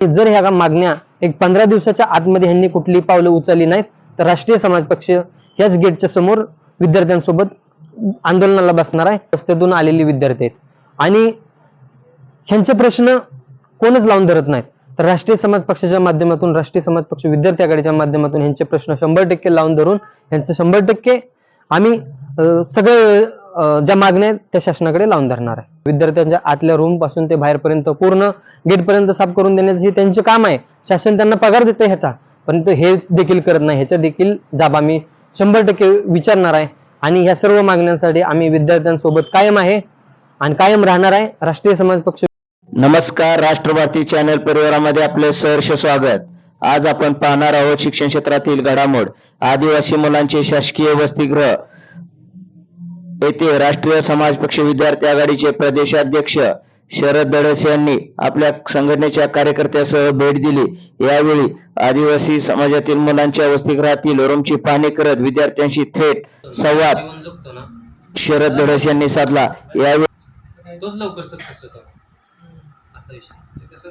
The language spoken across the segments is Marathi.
जर ह्या मागण्या एक पंधरा दिवसाच्या आतमध्ये ह्यांनी कुठली पावलं उचलली नाहीत तर राष्ट्रीय समाज पक्ष ह्याच गेटच्या समोर विद्यार्थ्यांसोबत आंदोलनाला बसणार आहे. रस्त्यातून आलेले विद्यार्थी आहेत. आणि ह्यांचे प्रश्न कोणच लावून धरत नाहीत. तर राष्ट्रीय समाज पक्षाच्या माध्यमातून राष्ट्रीय समाज पक्ष विद्यार्थी आघाडीच्या माध्यमातून ह्यांचे प्रश्न शंभर टक्के लावून धरून ह्यांचं शंभर टक्के आम्ही सगळं सगळे ज्या मागण्या आहेत त्या शासनाकडे लावून धरणार आहे. विद्यार्थ्यांच्या आतल्या रूमपासून ते बाहेरपर्यंत पूर्ण गेटपर्यंत साफ करून देण्याचं हे त्यांचे काम आहे. शासन त्यांना पगार देतं ह्याचा. परंतु हे देखील करत नाही. ह्याच्या देखील जाब आम्ही शंभर टक्के विचारणार आहे. आणि ह्या सर्व मागण्यांसाठी आम्ही विद्यार्थ्यांसोबत कायम आहे आणि कायम राहणार आहे. राष्ट्रीय समाज पक्ष नमस्कार. राष्ट्रभारती चॅनल परिवारामध्ये आपले सहर्ष स्वागत. आज आपण पाहणार आहोत शिक्षण क्षेत्रातील घडामोड. आदिवासी मुलांचे शासकीय वसतिगृह. येथे राष्ट्रीय समाज पक्ष विद्यार्थी आघाडीचे प्रदेशाध्यक्ष शरद दडस यांनी आपल्या संघटनेच्या कार्यकर्त्यासह भेट दिली. यावेळी आदिवासी समाजातील मुलांच्या वसतिगृहातील रूमची पाहणी करत विद्यार्थ्यांशी थेट संवाद शरद दडस यांनी साधला. यावेळी तोच लवकर सक्सेस होतो. असा विषय. कसं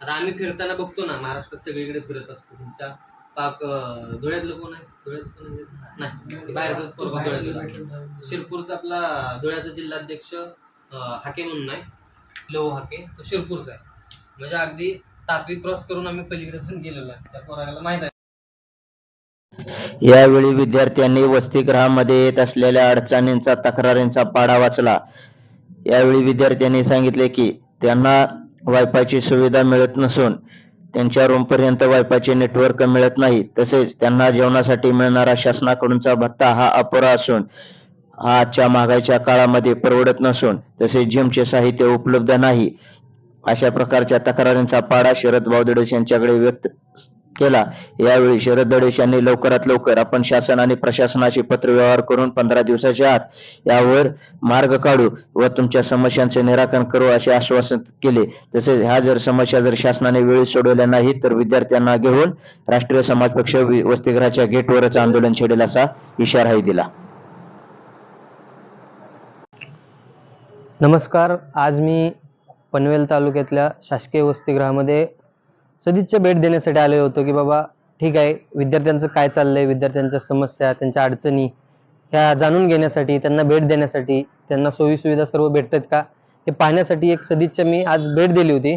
आता आम्ही फिरताना बघतो ना महाराष्ट्रात सगळीकडे फिरत असतो. तुमच्या पाक धुळ्यातलं कोण आहे? धुळ्याचं कोण आहे? नाही ते बाहेरचं पोरगं धुळ्यातलं शिरपूरचा आपला धुळ्याचा जिल्हाध्यक्ष हाके म्हणून आहे. लहू हाके तो शिरपूरचा आहे. म्हणजे अगदी तापी क्रॉस करून आम्ही पलीकडे पण गेलेलो आहे. त्या पोराला माहीत आहे. यावेळी विद्यार्थ्यांनी वसतिगृहामध्ये येत असलेल्या अडचणींचा तक्रारींचा पाढा वाचला. यावेळी विद्यार्थ्यांनी सांगितले की त्यांना वायफायची सुविधा मिळत नसून त्यांच्या रूमपर्यंत वायफायचे नेटवर्क मिळत नाही. तसेच त्यांना जेवणासाठी मिळणारा शासनाकडूनचा भत्ता हा अपुरा असून हा आजच्या महागाईच्या काळामध्ये परवडत नसून तसेच जिमचे साहित्य उपलब्ध नाही. अशा प्रकारच्या तक्रारींचा पाडा शरद बावदेडस यांच्याकडे व्यक्त केला. यावेळी शरद दडेश यांनी लवकरात लवकर आपण शासन आणि प्रशासनाशी पत्रव्यवहार करून पंधरा दिवसाच्या आत यावर मार्ग काढू व तुमच्या समस्यांचे निराकरण करू असे आश्वासन केले. तसेच ह्या जर समस्या जर शासनाने वेळी सोडवल्या नाही तर विद्यार्थ्यांना घेऊन राष्ट्रीय समाज पक्ष वसतिगृहाच्या गेटवरच आंदोलन छेडेल असा इशाराही दिला. नमस्कार. आज मी पनवेल तालुक्यातल्या शासकीय वसतिगृहामध्ये सदिच्छा भेट देण्यासाठी आलो होतो की बाबा ठीक आहे विद्यार्थ्यांचं काय चाललंय विद्यार्थ्यांच्या समस्या त्यांच्या अडचणी ह्या जाणून घेण्यासाठी त्यांना भेट देण्यासाठी त्यांना सोयीसुविधा सर्व भेटतात का? हे पाहण्यासाठी एक सदिच्छा मी आज भेट दिली होती.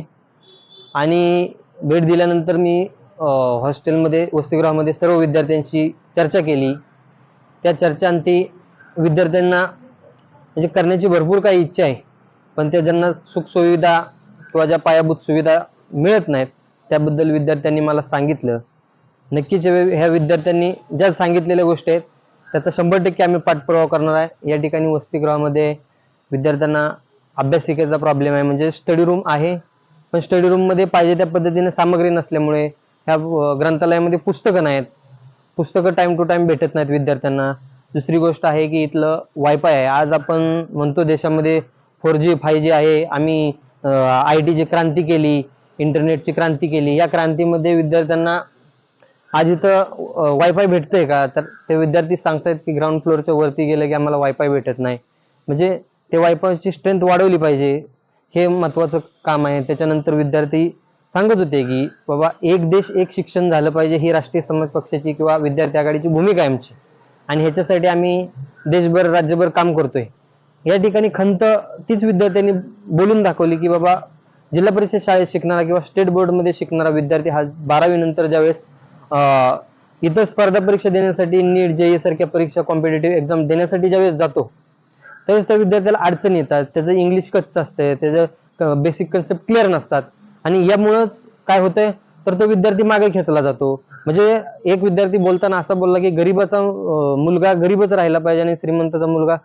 आणि भेट दिल्यानंतर मी हॉस्टेलमध्ये वसतिगृहामध्ये सर्व विद्यार्थ्यांशी चर्चा केली. त्या चर्चांती विद्यार्थ्यांना म्हणजे करण्याची भरपूर काही इच्छा आहे. पण त्या ज्यांना सुखसुविधा किंवा ज्या पायाभूत सुविधा मिळत नाहीत त्याबद्दल विद्यार्थ्यांनी मला सांगितलं. नक्कीच ह्या विद्यार्थ्यांनी ज्या सांगितलेल्या गोष्टी आहेत त्याचा शंभर टक्के आम्ही पाठपुरावा करणार आहे. या ठिकाणी वसतिगृहामध्ये विद्यार्थ्यांना अभ्यासिकेचा प्रॉब्लेम आहे. म्हणजे स्टडी रूम आहे पण स्टडी रूममध्ये पाहिजे त्या पद्धतीने सामग्री नसल्यामुळे ह्या ग्रंथालयामध्ये पुस्तकं नाहीत. पुस्तकं टाइम टू टाइम भेटत नाहीत विद्यार्थ्यांना. दुसरी गोष्ट आहे की इथलं वायफाय आहे. आज आपण म्हणतो देशामध्ये फोर जी फाय जी आहे. आम्ही आय टीची क्रांती केली. इंटरनेटची क्रांती केली. या क्रांतीमध्ये विद्यार्थ्यांना आज इथं वायफाय भेटतंय का? तर ते विद्यार्थी सांगतायत की ग्राउंड फ्लोअरच्या वरती गेलं की आम्हाला वायफाय भेटत नाही. म्हणजे ते वायफायची स्ट्रेंथ वाढवली पाहिजे. हे महत्वाचं काम आहे. त्याच्यानंतर विद्यार्थी सांगत होते की बाबा एक देश एक शिक्षण झालं पाहिजे ही राष्ट्रीय समाज पक्षाची किंवा विद्यार्थी आघाडीची भूमिका आहे आमची. आणि ह्याच्यासाठी आम्ही देशभर राज्यभर काम करतोय. या ठिकाणी खंत तीच विद्यार्थ्यांनी बोलून दाखवली की बाबा जिल्हा परिषद शाळेत शिकणारा किंवा स्टेट बोर्डमध्ये शिकणारा विद्यार्थी हा बारावी नंतर ज्यावेळेस अं, इतर स्पर्धा परीक्षा देण्यासाठी नीट जेई सारख्या परीक्षा कॉम्पिटेटिव्ह एक्झाम देण्यासाठी ज्यावेळेस जातो त्यावेळेस त्या विद्यार्थ्याला अडचण येतात. त्याचं इंग्लिश कच्चं असतंय त्याचं बेसिक कन्सेप्ट क्लिअर नसतात. आणि यामुळंच काय होतंय तर तो विद्यार्थी मागे खेचला जातो. म्हणजे एक विद्यार्थी बोलताना असा बोलला की गरीबाचा मुलगा गरीबच राहिला पाहिजे आणि श्रीमंताचा मुलगा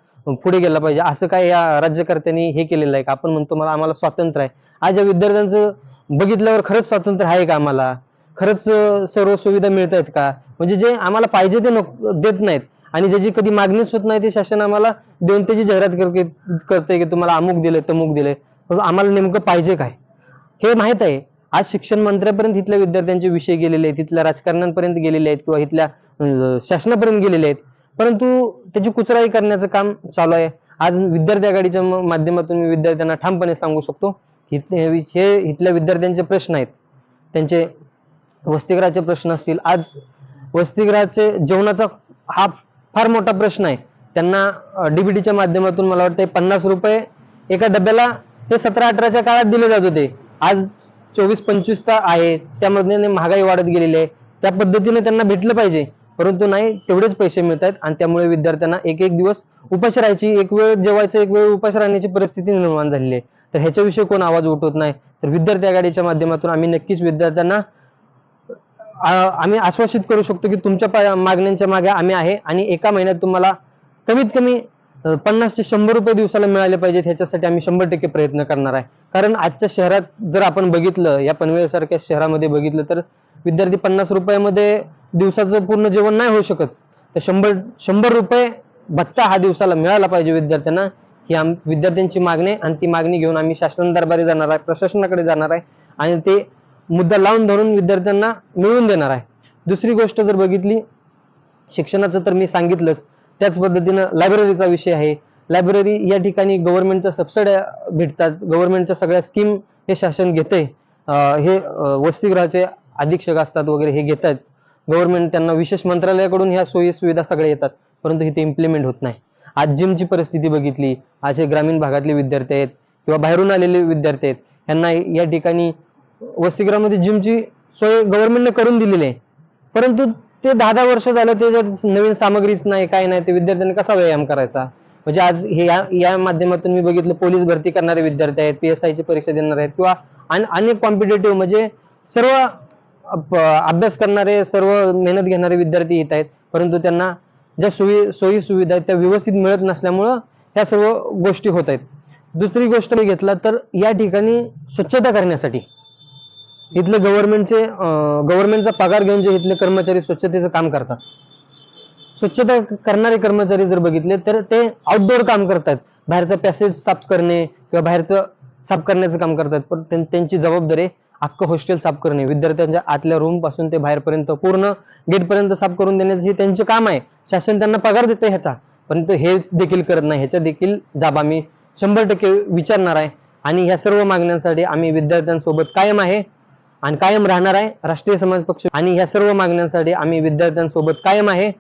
पुढे गेला पाहिजे. असं काय या राज्यकर्त्यांनी हे केलेलं आहे का? आपण म्हणतो मला आम्हाला स्वातंत्र्य आहे. आज या विद्यार्थ्यांचं बघितल्यावर खरंच स्वातंत्र्य आहे का आम्हाला? खरंच सर्व सुविधा मिळत आहेत का? म्हणजे जे आम्हाला पाहिजे ते नको देत नाहीत. आणि ज्याची कधी मागणीच होत नाही ते शासन आम्हाला देऊन त्याची जाहिरात करते करते की तुम्हाला अमुक दिले तमुक दिले आम्हाला नेमकं पाहिजे काय? हे माहीत आहे. आज शिक्षण मंत्र्यापर्यंत इथल्या विद्यार्थ्यांचे विषय गेलेले आहेत इथल्या राजकारण्यांपर्यंत गेलेले आहेत किंवा इथल्या शासनापर्यंत गेलेले आहेत. परंतु त्याची कुचराई करण्याचं काम चालू आहे. आज विद्यार्थी आघाडीच्या माध्यमातून मी विद्यार्थ्यांना ठामपणे सांगू शकतो इथले हे इथल्या विद्यार्थ्यांचे प्रश्न आहेत. त्यांचे वसतिगृहाचे प्रश्न असतील. आज वसतिगृहाचे जेवणाचा हा फार मोठा प्रश्न आहे. त्यांना डीबीटीच्या माध्यमातून मला वाटतं पन्नास रुपये एका डब्याला ते सतरा अठराच्या काळात दिले जात होते. आज चोवीस पंचवीस तर आहे. त्यामध्ये महागाई वाढत गेलेली आहे. त्या पद्धतीने त्यांना भेटलं पाहिजे. परंतु नाही तेवढेच पैसे मिळत आहेत आणि त्यामुळे विद्यार्थ्यांना एक एक दिवस उपास राहायची एक वेळ जेवायचं एक वेळ उपास राहण्याची परिस्थिती निर्माण झालेली आहे. तर ह्याच्याविषयी कोण आवाज उठवत नाही. तर विद्यार्थी आघाडीच्या माध्यमातून आम्ही नक्कीच विद्यार्थ्यांना आम्ही आश्वासित करू शकतो की तुमच्या मागण्यांच्या मागे आम्ही आहे आणि एका महिन्यात तुम्हाला कमीत कमी पन्नास ते शंभर रुपये दिवसाला मिळाले पाहिजेत. ह्याच्यासाठी आम्ही शंभर टक्के प्रयत्न करणार आहे. कारण आजच्या शहरात जर आपण बघितलं या पनवेल सारख्या शहरामध्ये बघितलं तर विद्यार्थी पन्नास रुपयामध्ये दिवसाचं पूर्ण जेवण नाही होऊ शकत. तर शंभर शंभर रुपये भत्ता हा दिवसाला मिळाला पाहिजे विद्यार्थ्यांना. ही आम विद्यार्थ्यांची मागणी आहे आणि ती मागणी घेऊन आम्ही शासन दरबारी जाणार आहे प्रशासनाकडे जाणार आहे आणि ते मुद्दा लावून धरून विद्यार्थ्यांना मिळवून देणार आहे. दुसरी गोष्ट जर बघितली शिक्षणाचं तर मी सांगितलंच त्याच पद्धतीनं लायब्ररीचा विषय आहे. लायब्ररी या ठिकाणी गव्हर्नमेंटच्या सबसिड्या भेटतात गव्हर्नमेंटच्या सगळ्या स्कीम हे शासन घेते हे वसतिगृहाचे अधीक्षक असतात वगैरे हे घेतात गव्हर्नमेंट त्यांना विशेष मंत्रालयाकडून ह्या सोयी सुविधा सगळ्या येतात परंतु इथे इम्प्लिमेंट होत नाही. आज जिमची परिस्थिती बघितली असे ग्रामीण भागातले विद्यार्थी आहेत किंवा बाहेरून आलेले विद्यार्थी आहेत यांना या ठिकाणी वसतिगृहामध्ये जिमची सोय गव्हर्नमेंटने करून दिलेली आहे. परंतु ते दहा दहा वर्ष झालं त्याच्यात नवीन सामग्रीच नाही काय नाही ते विद्यार्थ्यांनी कसा व्यायाम करायचा? म्हणजे आज हे या या माध्यमातून मी बघितलं पोलीस भरती करणारे विद्यार्थी आहेत पी एस ची परीक्षा देणार आहेत किंवा अनेक कॉम्पिटेटिव्ह म्हणजे सर्व अभ्यास करणारे सर्व मेहनत घेणारे विद्यार्थी येत आहेत परंतु त्यांना ज्या सोयी सोयी सुविधा आहेत त्या व्यवस्थित मिळत नसल्यामुळं ह्या सर्व गोष्टी होत आहेत. दुसरी गोष्ट मी घेतला तर या ठिकाणी स्वच्छता करण्यासाठी. इथले गव्हर्नमेंटचे गव्हर्नमेंटचा पगार घेऊन जे इथले कर्मचारी स्वच्छतेचं काम करतात. स्वच्छता करणारे कर्मचारी जर बघितले तर ते आउटडोअर काम करतात. बाहेरचा पॅसेज साफ करणे किंवा बाहेरचं साफ करण्याचं काम करतात. पण त्यांची जबाबदारी अख्खं हॉस्टेल साफ करणे. विद्यार्थ्यांच्या आतल्या रूमपासून ते बाहेरपर्यंत पूर्ण गेटपर्यंत साफ करून देण्याचं हे त्यांचे काम आहे. शासन त्यांना पगार देते ह्याचा. परंतु हे देखील करत नाही. ह्याच्या देखील जाब आम्ही शंभर टक्के विचारणार आहे. आणि ह्या सर्व मागण्यांसाठी आम्ही विद्यार्थ्यांसोबत कायम आहे आणि कायम राहणार आहे. राष्ट्रीय समाज पक्ष आणि ह्या सर्व मागण्यांसाठी आम्ही विद्यार्थ्यांसोबत कायम आहे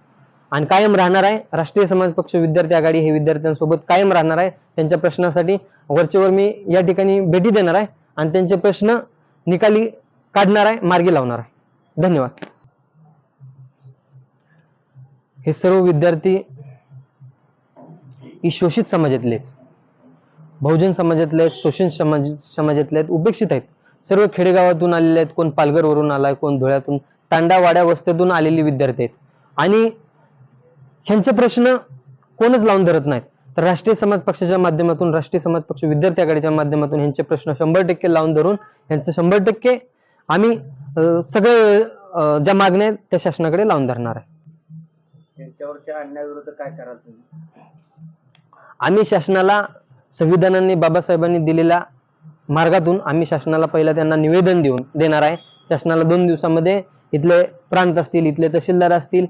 आणि कायम राहणार आहे. राष्ट्रीय समाज पक्ष विद्यार्थी आघाडी हे विद्यार्थ्यांसोबत कायम राहणार आहे. त्यांच्या प्रश्नासाठी वरचेवर मी या ठिकाणी भेटी देणार आहे आणि त्यांचे प्रश्न निकाली काढणार आहे मार्गी लावणार आहे. धन्यवाद. हे सर्व विद्यार्थी ही शोषित समाजातले आहेत. बहुजन समाजातले आहेत शोषण समाज समाजातले आहेत उपेक्षित आहेत. सर्व खेडेगावातून आलेले आहेत कोण पालघरवरून आलाय कोण धुळ्यातून तांडावाड्या वस्त्यातून आलेले विद्यार्थी आहेत. आणि ह्यांचे प्रश्न कोणच लावून धरत नाहीत. तर राष्ट्रीय समाज पक्षाच्या माध्यमातून राष्ट्रीय समाज पक्ष विद्यार्थी आघाडीच्या माध्यमातून ह्यांचे प्रश्न शंभर टक्के लावून धरून ह्यांचं शंभर टक्के आम्ही सगळे ज्या मागण्या आहेत त्या शासनाकडे लावून धरणार आहे. त्यांच्यावरच्या अन्यायाविरुद्ध काय कराल तुम्ही? आम्ही शासनाला संविधानाने बाबासाहेबांनी दिलेल्या मार्गातून आम्ही शासनाला पहिला त्यांना निवेदन देऊन देणार आहे. शासनाला दोन दिवसामध्ये इथले प्रांत असतील इथले तहसीलदार असतील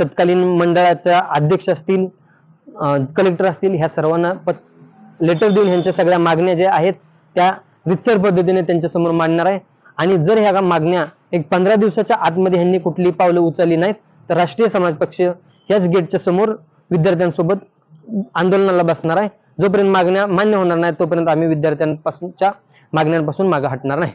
तत्कालीन मंडळाच्या अध्यक्ष असतील कलेक्टर असतील ह्या सर्वांना लेटर देऊन ह्यांच्या सगळ्या मागण्या ज्या आहेत त्या रितसर पद्धतीने त्यांच्यासमोर मांडणार आहे. आणि जर ह्या मागण्या एक पंधरा दिवसाच्या आतमध्ये ह्यांनी कुठली पावलं उचलली नाहीत तर राष्ट्रीय समाज पक्ष याच गेटच्या समोर विद्यार्थ्यांसोबत आंदोलनाला बसणार आहे. जोपर्यंत मागण्या मान्य होणार नाही तोपर्यंत आम्ही विद्यार्थ्यांपासूनच्या मागण्यांपासून मागे हटणार नाही.